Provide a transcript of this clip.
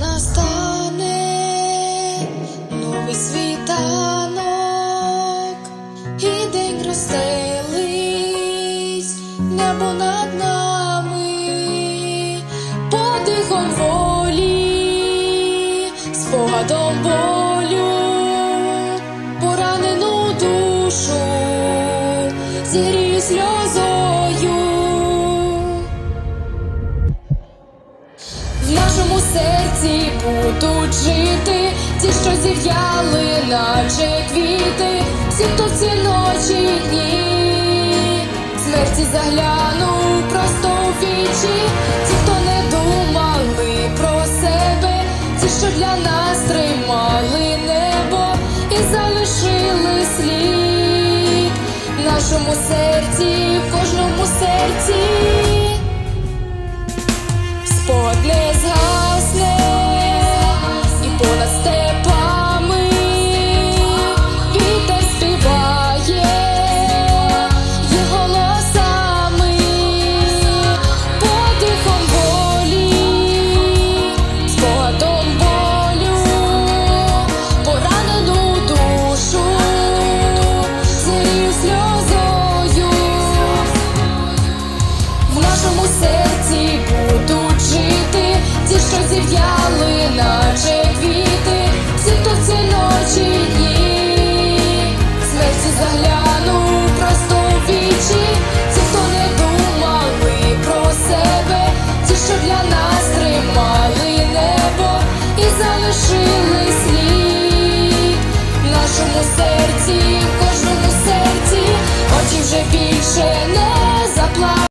настане новий світанок, і день розстелить небо над нами, подихом волі, спогадом болю, поранену душу, зігрію сльозу. Будуть жити. Ті, що зів'яли, наче квіти, всі, хто ці ночі дні, смерті заглянув просто у вічі, ті, хто не думали про себе, ті, що для нас тримали небо і залишили слід. В нашому серці, в кожному серці. всі будуть жити, ті, що зів'яли, наче квіти, всі, хто в ці ночі дні, смерті загляну просто в вічі, ті, хто не думали про себе, ті, що для нас тримали небо і залишили слід в нашому серці.